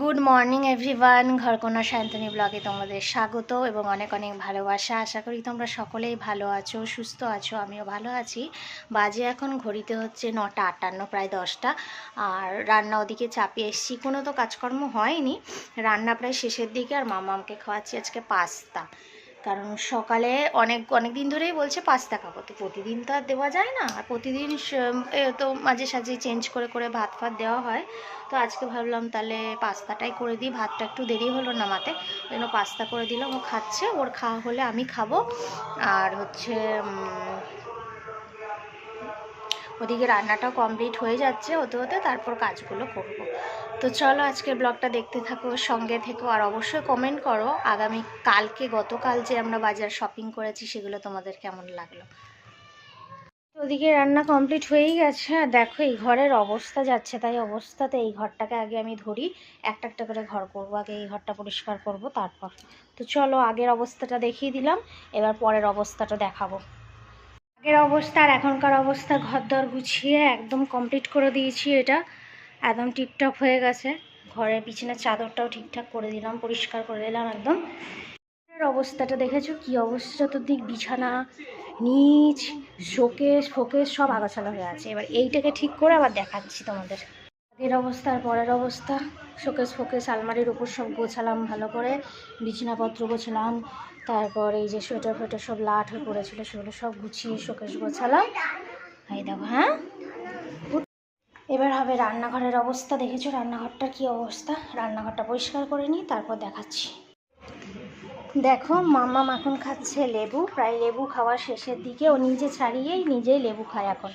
Good morning everyone Gharkona Sayantani ব্লগে তোমাদের স্বাগত এবং অনেক অনেক ভালোবাসা। আশা করি তোমরা সকলেই ভালো আছো, সুস্থ আছো, আমিও ভালো আছি। বাজে এখন, ঘড়িতে হচ্ছে নটা আটান্ন, প্রায় দশটা। আর রান্না ওদিকে চাপিয়ে এসছি। কোনো তো কাজকর্ম হয়নি। রান্না প্রায় শেষের দিকে আর মামামকে খাওয়াচ্ছি আজকে পাস্তা। কারণ সকালে অনেক অনেক দিন ধরেই বলছে পাস্তা খাব। তো প্রতিদিন তো আর দেওয়া যায় না। আর প্রতিদিন তো মাঝে সাঝে চেঞ্জ করে করে ভাত ফাত দেওয়া হয়। তো আজকে ভাবলাম তাহলে পাস্তাটাই করে দিই। ভাতটা একটু দেরি হলো নামাতে জন্য পাস্তা করে দিলাম। ও খাচ্ছে। ওর খাওয়া হলে আমি খাব। আর হচ্ছে ওদিকে রান্নাটাও কমপ্লিট হয়ে যাচ্ছে। হতে হতে তারপর কাজগুলো করব। তো চলো আজকের ব্লগটা দেখতে থাকো, সঙ্গে থেকো, আর অবশ্যই কমেন্ট করো আগামী কালকে, গতকাল যে আমরা বাজার শপিং করেছি সেগুলো তোমাদের কেমন লাগল। ওদিকে রান্না কমপ্লিট হয়েই গেছে, আর দেখো এই ঘরের অবস্থা যাচ্ছে, তাই অবস্থাতে এই ঘরটাকে আগে আমি ধরি, একটা একটা করে ঘর করব, আগে এই ঘরটা পরিষ্কার করব তারপর। তো চলো আগের অবস্থাটা দেখিয়ে দিলাম, এবার পরের অবস্থাটা দেখাবো। আগের অবস্থা আর এখনকার অবস্থা ঘর দর গুছিয়ে একদম কমপ্লিট করে দিয়েছি এটা। একদম টিপটপ হয়ে গেছে। ঘরের পিছনের চাদরটাও ঠিকঠাক করে দিলাম, পরিষ্কার করে দিলাম একদম। অবস্থাটা দেখেছ? কি অবস্থা? চতুর্দিক বিছানা, নিচ, শোকেস, ফোকেস, সব আগাছালা হয়ে আছে। এবার এইটাকে ঠিক করে আবার দেখাচ্ছি তোমাদের। আগের অবস্থা আর পরের অবস্থা। শোকেস, ফোকেস, আলমারির উপর সব গোছালাম ভালো করে। বিছানাপত্র গোছালাম। তারপর এই যে সোয়েটার ফোয়েটার সব লাট হয়ে পড়েছিল, সেগুলো সব গুছিয়ে শোকেস গোছালাম। এই দেখো হ্যাঁ? এবার হবে রান্নাঘরের অবস্থা। দেখেছ রান্নাঘরটার কি অবস্থা? রান্নাঘরটা পরিষ্কার করে নিই তারপর দেখাচ্ছি। দেখো মামা এখন খাচ্ছে লেবু, প্রায় লেবু খাওয়ার শেষের দিকে। ও নিজে ছাড়িয়েই নিজেই লেবু খায় এখন।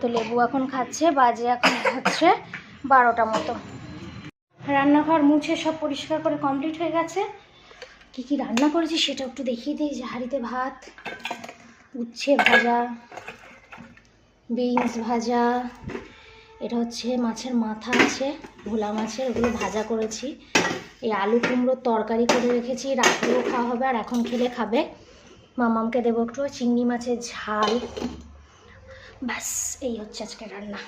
তো লেবু এখন খাচ্ছে, বাজে এখন হচ্ছে বারোটা মতো। রান্নাঘর মুছে সব পরিষ্কার করে কমপ্লিট হয়ে গেছে। কী কী রান্না করেছি সেটা একটু দেখিয়ে দিই। যে হাঁড়িতে ভাত, উচ্ছে ভাজা, বিনস ভাজা এটা হচ্ছে মাছের মাথা আছে, ভোলা মাছের, ওগুলো ভাজা করেছি। এই আলু কুমড়োর তরকারি করে রেখেছি, রাত্রেও খাওয়া হবে আর এখন খেলে খাবে। মামামকে দেবো একটু চিংড়ি মাছের ঝাল। ব্যাস, এই হচ্ছে আজকে রান্না।